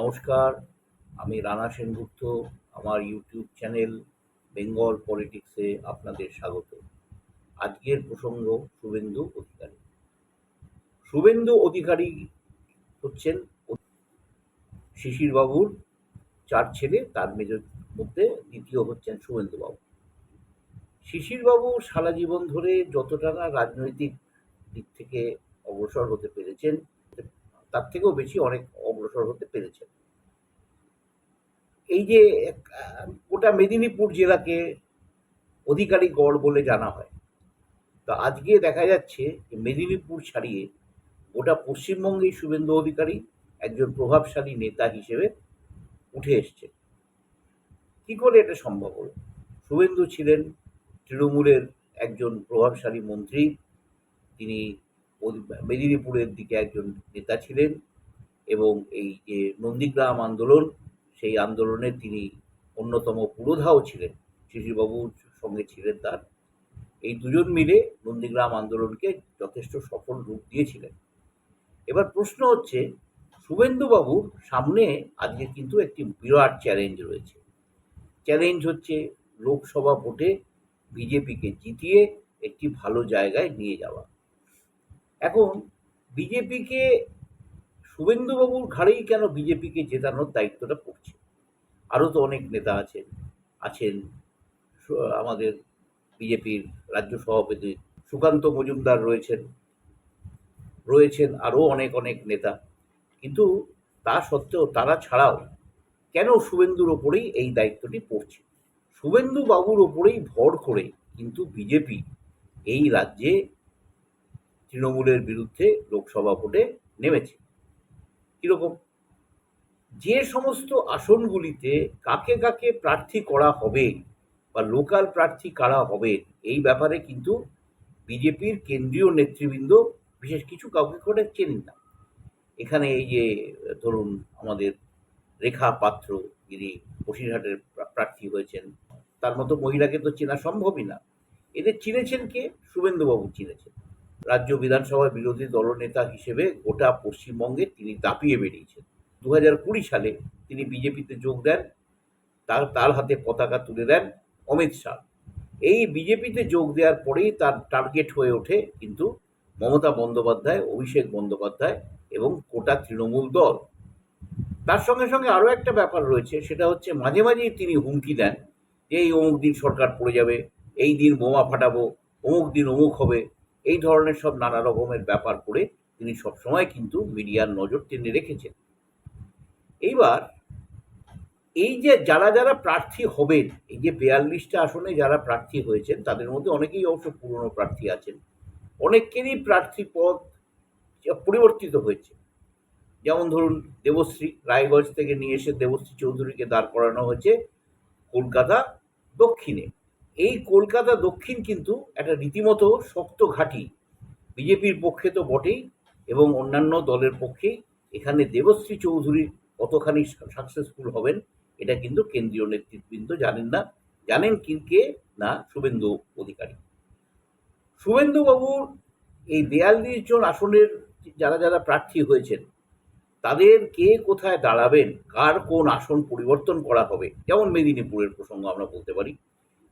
নমস্কার, আমি রানা সেনগুপ্ত, আমার ইউটিউব চ্যানেল বেঙ্গল পলিটিক্সে আপনাদের স্বাগত। আজকের প্রসঙ্গ, শুভেন্দু অধিকারী। শুভেন্দু অধিকারী হচ্ছেন শিশিরবাবুর চার ছেলে, তার মেজর মধ্যে দ্বিতীয় হচ্ছেন শুভেন্দুবাবু। শিশিরবাবু সারা জীবন ধরে যতটা না রাজনৈতিক দিক থেকে অগ্রসর হতে পেরেছেন তার থেকেও বেশি অনেক অগ্রসর হতে পেরেছেন এই যে, গোটা মেদিনীপুর জেলাকে অধিকারী গড় বলে জানা হয়, তো আজকে দেখা যাচ্ছে যে মেদিনীপুর ছাড়িয়ে গোটা পশ্চিমবঙ্গেই শুভেন্দু অধিকারী একজন প্রভাবশালী নেতা হিসেবে উঠে এসছে। কি করে এটা সম্ভব হলো? শুভেন্দু ছিলেন তৃণমূলের একজন প্রভাবশালী মন্ত্রী, তিনি মেদিনীপুরের দিকে একজন নেতা ছিলেন এবং এই যে নন্দীগ্রাম আন্দোলন, সেই আন্দোলনে তিনি অন্যতম পুরোধাও ছিলেন। শিশিরবাবুর সঙ্গে ছিলেন তার। এই দুজন মিলে নন্দীগ্রাম আন্দোলনকে যথেষ্ট সফল রূপ দিয়েছিলেন। এবার প্রশ্ন হচ্ছে, শুভেন্দুবাবুর সামনে আজকে কিন্তু একটি বিরাট চ্যালেঞ্জ রয়েছে। চ্যালেঞ্জ হচ্ছে লোকসভা ভোটে বিজেপিকে জিতিয়ে একটি ভালো জায়গায় নিয়ে যাওয়া। এখন বিজেপিকে শুভেন্দুবাবুর ঘাড়েই কেন বিজেপিকে জেতানোর দায়িত্বটা পড়ছে? আরও তো অনেক নেতা আছেন আছেন আমাদের বিজেপির রাজ্য সভাপতি সুকান্ত মজুমদার রয়েছেন রয়েছেন আরও অনেক অনেক নেতা। কিন্তু তা সত্ত্বেও তারা ছাড়াও কেন শুভেন্দুর ওপরেই এই দায়িত্বটি পড়ছে? শুভেন্দু বাবুর ওপরেই ভর করে কিন্তু বিজেপি এই রাজ্যে তৃণমূলের বিরুদ্ধে লোকসভা ভোটে নেমেছে। কীরকম? যে সমস্ত আসনগুলিতে কাকে কাকে প্রার্থী করা হবে বা লোকাল প্রার্থী কারা হবে, এই ব্যাপারে কিন্তু বিজেপির কেন্দ্রীয় নেতৃবৃন্দ বিশেষ কিছু কাউকে করে চেনেন না। এখানে এই যে, ধরুন, আমাদের রেখা পাত্র, যিনি বসিরহাটের প্রার্থী হয়েছেন, তার মতো মহিলাকে তো চেনা সম্ভবই না। এদের চিনেছেন কে? শুভেন্দুবাবু চিনেছেন। রাজ্য বিধানসভার বিরোধী দলনেতা হিসেবে গোটা পশ্চিমবঙ্গে তিনি দাপিয়ে বেরিয়েছেন। দু হাজার কুড়ি সালে তিনি বিজেপিতে যোগ দেন, তার তার হাতে পতাকা তুলে দেন অমিত শাহ। এই বিজেপিতে যোগ দেওয়ার পরেই তার টার্গেট হয়ে ওঠে কিন্তু মমতা বন্দ্যোপাধ্যায়, অভিষেক বন্দ্যোপাধ্যায় এবং গোটা তৃণমূল দল। তার সঙ্গে সঙ্গে আরও একটা ব্যাপার রয়েছে, সেটা হচ্ছে মাঝে মাঝেই তিনি হুমকি দেন যে, এই অমুক দিন সরকার পড়ে যাবে, এই দিন বোমা ফাটাবো, অমুক দিন অমুক হবে। এই ধরনের সব নানা রকমের ব্যাপার করে তিনি সবসময় কিন্তু মিডিয়ার নজর টেনে রেখেছেন। এইবার এই যে যারা যারা প্রার্থী হবেন, এই যে বিয়াল্লিশটা আসনে যারা প্রার্থী হয়েছেন, তাদের মধ্যে অনেকেই অবশ্য পুরনো প্রার্থী আছেন। অনেকেরই প্রার্থী পদ পরিবর্তিত হয়েছে। যেমন ধরুন দেবশ্রী, রায়গঞ্জ থেকে নিয়ে এসে দেবশ্রী চৌধুরীকে দাঁড় করানো হয়েছে কলকাতা দক্ষিণে। এই কলকাতা দক্ষিণ কিন্তু একটা রীতিমতো শক্ত ঘাঁটি। বিজেপির পক্ষে তো বটেই এবং অন্যান্য দলের পক্ষেই এখানে দেবশ্রী চৌধুরী কতখানি সাকসেসফুল হবেন, এটা কিন্তু কেন্দ্রীয় নেতৃবৃন্দ জানেন না। জানেন কি কে? না, শুভেন্দু অধিকারী। শুভেন্দুবাবুর এই বিয়াল্লিশ জন আসনের যারা যারা প্রার্থী হয়েছেন, তাদের কে কোথায় দাঁড়াবেন? কার কোন আসন পরিবর্তন করা হবে? যেমন মেদিনীপুরের প্রসঙ্গ আমরা বলতে পারি।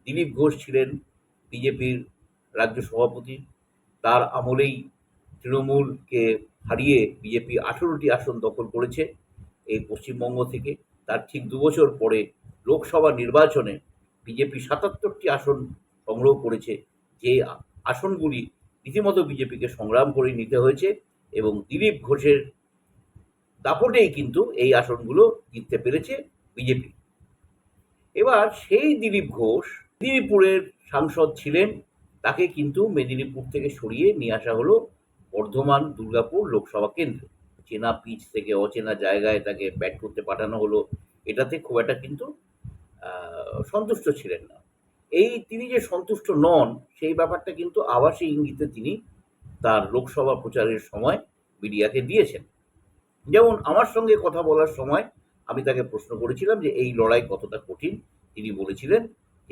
দিলীপ ঘোষ ছিলেন বিজেপির রাজ্য সভাপতি। তার আমলেই তৃণমূলকে হারিয়ে বিজেপি আঠেরোটি আসন দখল করেছে এই পশ্চিমবঙ্গ থেকে। তার ঠিক দুবছর পরে লোকসভা নির্বাচনে বিজেপি সাতাত্তরটি আসন সংগ্রহ করেছে। যে আসনগুলি রীতিমতো বিজেপিকে সংগ্রাম করে নিতে হয়েছে এবং দিলীপ ঘোষের দাপটেই কিন্তু এই আসনগুলো জিততে পেরেছে বিজেপি। এবার সেই দিলীপ ঘোষ মেদিনীপুরের সাংসদ ছিলেন, তাকে কিন্তু মেদিনীপুর থেকে সরিয়ে নিয়ে আসা হলো বর্ধমান, দুর্গাপুর লোকসভা কেন্দ্রে। চেনা পিচ থেকে অচেনা জায়গায় তাকে ব্যাট করতে পাঠানো হলো। এটাতে খুব একটা কিন্তু সন্তুষ্ট ছিলেন না। এই তিনি যে সন্তুষ্ট নন, সেই ব্যাপারটা কিন্তু আবাসী ইঙ্গিতে তিনি তার লোকসভা প্রচারের সময় মিডিয়াকে দিয়েছেন। যেমন আমার সঙ্গে কথা বলার সময় আমি তাকে প্রশ্ন করেছিলাম যে এই লড়াই কতটা কঠিন? তিনি বলেছিলেন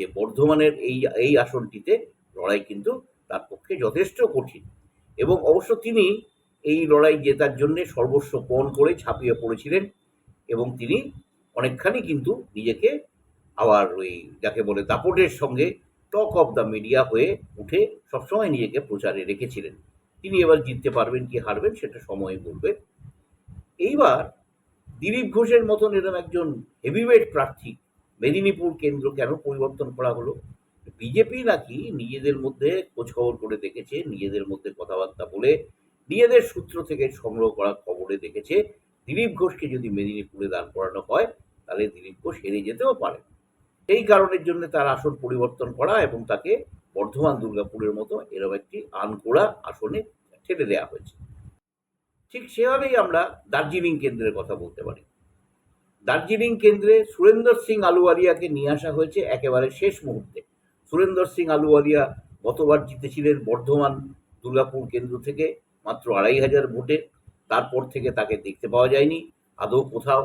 যে বর্ধমানের এই এই আসনটিতে লড়াই কিন্তু তার পক্ষে যথেষ্ট কঠিন। এবং অবশ্য তিনি এই লড়াই জেতার জন্য সর্বস্ব পণ করে ছাপিয়ে পড়েছিলেন এবং তিনি অনেকখানি কিন্তু নিজেকে আবার ওই যাকে বলে দাপটের সঙ্গে টক অফ দ্য মিডিয়া হয়ে উঠে সবসময় নিজেকে প্রচারে রেখেছিলেন। তিনি এবার জিততে পারবেন কি হারবেন সেটা সময় বলবে এইবার দিলীপ ঘোষের মতন এরকম একজন হেভিওয়েট প্রার্থী মেদিনীপুর কেন্দ্র কেন পরিবর্তন করা হলো? বিজেপি নাকি নিজেদের মধ্যে খোঁজখবর করে দেখেছে, নিজেদের মধ্যে কথাবার্তা বলে নিজেদের সূত্র থেকে সংগ্রহ করা খবরে দেখেছে। দিলীপ ঘোষকে যদি মেদিনীপুরে দান করানো হয়, তাহলে দিলীপ ঘোষ হেরে যেতেও পারে। এই কারণের জন্য তার আসন পরিবর্তন করা এবং তাকে বর্ধমান দুর্গাপুরের মতো এরকম একটি আনকোড়া আসনে ঠেলে দেওয়া হয়েছে। ঠিক সেভাবেই আমরা দার্জিলিং কেন্দ্রের কথা বলতে পারি। দার্জিলিং কেন্দ্রে সুরেন্দর সিং আলুওয়ালিয়াকে নিয়ে আসা হয়েছে একেবারে শেষ মুহূর্তে। সুরেন্দর সিং আলুওয়ালিয়া গতবার জিতেছিলেন বর্ধমান দুর্গাপুর কেন্দ্র থেকে মাত্র আড়াই হাজার ভোটে। তারপর থেকে তাকে দেখতে পাওয়া যায়নি। আদৌ কোথাও।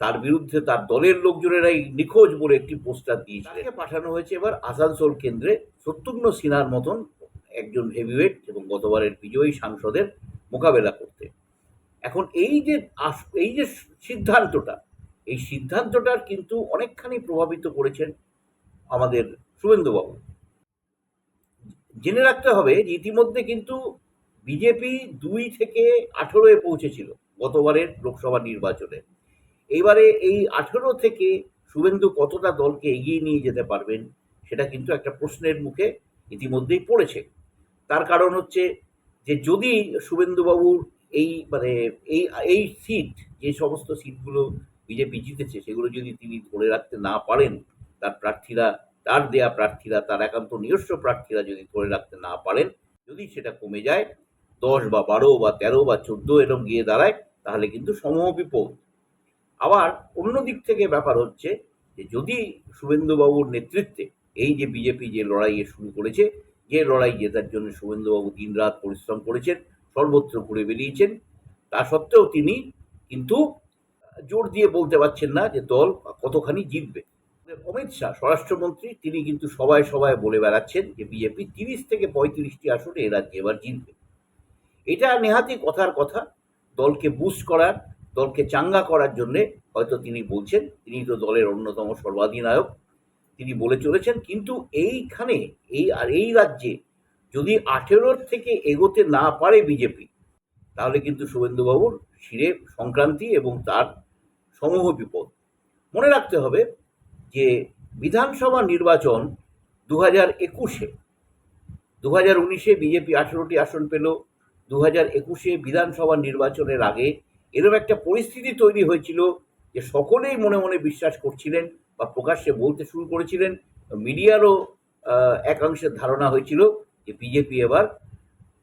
তার বিরুদ্ধে তার দলের লোকজনেরাই নিখোঁজ বলে একটি পোস্টার দিয়েছিলেন। তাকে পাঠানো হয়েছে এবার আসানসোল কেন্দ্রে শত্রুঘ্ন সিনহার মতন একজন হেভিওয়েট এবং গতবারের বিজয়ী সাংসদের মোকাবেলা করতে। এখন এই যে এই যে সিদ্ধান্তটা এই সিদ্ধান্তটার কিন্তু অনেকখানি প্রভাবিত করেছেন আমাদের শুভেন্দুবাবু। জেনে রাখতে হবে যে ইতিমধ্যে কিন্তু বিজেপি দুই থেকে আঠেরোয় পৌঁছেছিল গতবারের লোকসভা নির্বাচনে। এইবারে এই আঠেরো থেকে শুভেন্দু কতটা দলকে এগিয়ে নিয়ে যেতে পারবেন সেটা কিন্তু একটা প্রশ্নের মুখে ইতিমধ্যেই পড়েছে। তার কারণ হচ্ছে যে যদি শুভেন্দুবাবুর এই মানে এই এই সিট যে সমস্ত সিটগুলো বিজেপি জিতেছে সেগুলো যদি তিনি ধরে রাখতে না পারেন, তার প্রার্থীরা, তার দেয়া প্রার্থীরা, তার একান্ত নিজস্ব প্রার্থীরা যদি ধরে রাখতে না পারেন, যদি সেটা কমে যায়, দশ বা বারো বা তেরো বা চোদ্দ এরম গিয়ে দাঁড়ায়, তাহলে কিন্তু সমূহ বিপদ। আবার অন্য দিক থেকে ব্যাপার হচ্ছে যে যদি শুভেন্দুবাবুর নেতৃত্বে এই যে বিজেপি যে লড়াইয়ে শুরু করেছে, যে লড়াই জেতার জন্য শুভেন্দুবাবু দিনরাত পরিশ্রম করেছেন, সর্বত্র ঘুরে বেরিয়েছেন তা সত্ত্বেও তিনি কিন্তু জোর দিয়ে বলতে পারছেন না যে দল কতখানি জিতবে। অমিত শাহ, স্বরাষ্ট্রমন্ত্রী, তিনি কিন্তু সবাই সবাই বলে বেড়াচ্ছেন যে বিজেপি তিরিশ থেকে পঁয়ত্রিশটি আসনে এ রাজ্যে এবার জিতবে। এটা নেহাতি কথার কথা। দলকে বুস্ট করার, দলকে চাঙ্গা করার জন্যে হয়তো তিনি বলছেন, তিনি তো দলের অন্যতম সর্বাধিনায়ক, তিনি বলে চলেছেন, কিন্তু এইখানে এই আর এই রাজ্যে যদি আঠেরোর থেকে এগোতে না পারে বিজেপি, তাহলে কিন্তু শুভেন্দুবাবুর শিরে সংক্রান্তি এবং তার সমূহ বিপদ। মনে রাখতে হবে যে বিধানসভা নির্বাচন দু হাজার একুশে দু হাজার উনিশে বিজেপি আঠেরোটি আসন পেল দু হাজার একুশে বিধানসভা নির্বাচনের আগে এরকম একটা পরিস্থিতি তৈরি হয়েছিল যে সকলেই মনে মনে বিশ্বাস করছিলেন বা প্রকাশ্যে বলতে শুরু করেছিলেন। মিডিয়ারও একাংশের ধারণা হয়েছিল যে বিজেপি এবার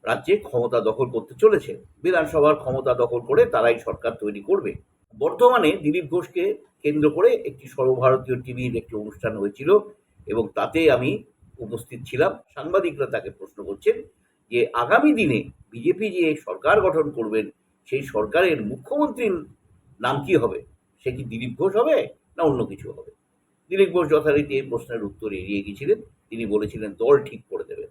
রাজ্যে ক্ষমতা দখল করতে চলেছে। বিধানসভার ক্ষমতা দখল করে তারাই সরকার তৈরি করবে। বর্তমানে দিলীপ ঘোষকে কেন্দ্র করে একটি সর্বভারতীয় টিভির একটি অনুষ্ঠান হয়েছিল এবং তাতে আমি উপস্থিত ছিলাম। সাংবাদিকরা তাকে প্রশ্ন করছেন যে, আগামী দিনে বিজেপি যে সরকার গঠন করবেন, সেই সরকারের মুখ্যমন্ত্রীর নাম কি হবে? সে কি দিলীপ ঘোষ হবে না অন্য কিছু হবে? দিলীপ ঘোষ যথারীতি এই প্রশ্নের উত্তর এড়িয়ে গিয়েছিলেন। তিনি বলেছিলেন, দল ঠিক করে দেবে।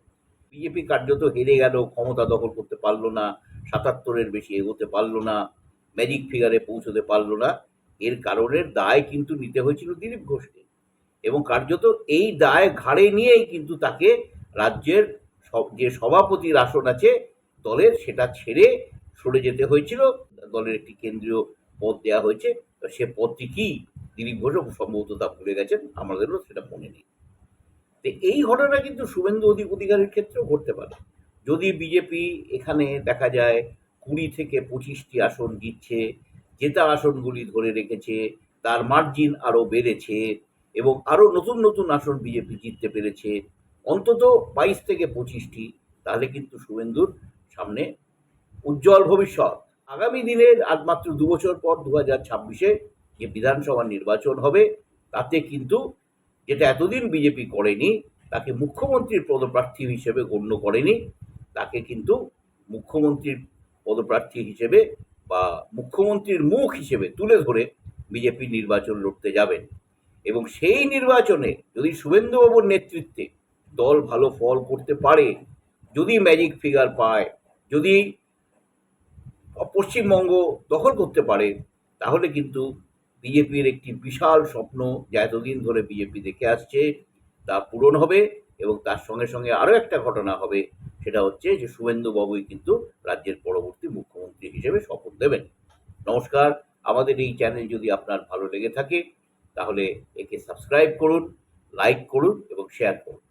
বিজেপি কার্যত হেরে গেল, ক্ষমতা দখল করতে পারল না, সাতাত্তরের বেশি এগোতে পারল না। ম্যাজিক ফিগারে পৌঁছতে পারল না। এর কারণের দায় কিন্তু নিতে হয়েছিল দিলীপ ঘোষকে। এবং কার্যত এই দায় ঘাড়ে নিয়েই কিন্তু তাকে রাজ্যের যে সভাপতির আসন আছে দলের, সেটা ছেড়ে সরে যেতে হয়েছিল। দলের একটি কেন্দ্রীয় পদ দেওয়া হয়েছে। সে পদটি কি? দিলীপ ঘোষও সম্ভবত তা ভুলে গেছেন। আমাদেরও সেটা মনে নেই। তো এই ঘটনা কিন্তু শুভেন্দু অধি- অধিকারীর ক্ষেত্রেও ঘটতে পারে। যদি বিজেপি এখানে দেখা যায় কুড়ি থেকে পঁচিশটি আসন জিতছে জেতা আসনগুলি ধরে রেখেছে, তার মার্জিন আরও বেড়েছে এবং আরও নতুন নতুন আসন বিজেপি জিততে পেরেছে। অন্তত বাইশ থেকে পঁচিশটি, তাহলে কিন্তু শুভেন্দুর সামনে উজ্জ্বল ভবিষ্যৎ। আগামী দিনের আজ মাত্র দু বছর পর দু হাজার ছাব্বিশে যে বিধানসভা নির্বাচন হবে, তাতে কিন্তু যেটা এতদিন বিজেপি করেনি, তাকে মুখ্যমন্ত্রীর পদপ্রার্থী হিসেবে গণ্য করেনি, তাকে কিন্তু মুখ্যমন্ত্রীর পদপ্রার্থী হিসেবে বা মুখ্যমন্ত্রীর মুখ হিসেবে তুলে ধরে বিজেপি নির্বাচন লড়তে যাবেন। এবং সেই নির্বাচনে যদি শুভেন্দুবাবুর নেতৃত্বে দল ভালো ফল করতে পারে, যদি ম্যাজিক ফিগার পায়, যদি পশ্চিমবঙ্গ দখল করতে পারে, তাহলে কিন্তু বিজেপির একটি বিশাল স্বপ্ন যা এতদিন ধরে বিজেপি দেখে আসছে, তা পূরণ হবে। এবং তার সঙ্গে সঙ্গে আরও একটা ঘটনা হবে, সেটা হচ্ছে যে শুভেন্দু বাবুই কিন্তু রাজ্যের পরবর্তী মুখ্যমন্ত্রী হিসেবে শপথ দেবেন। নমস্কার, আমাদের এই চ্যানেল যদি আপনার ভালো লেগে থাকে, তাহলে একে সাবস্ক্রাইব করুন, লাইক করুন এবং শেয়ার করুন।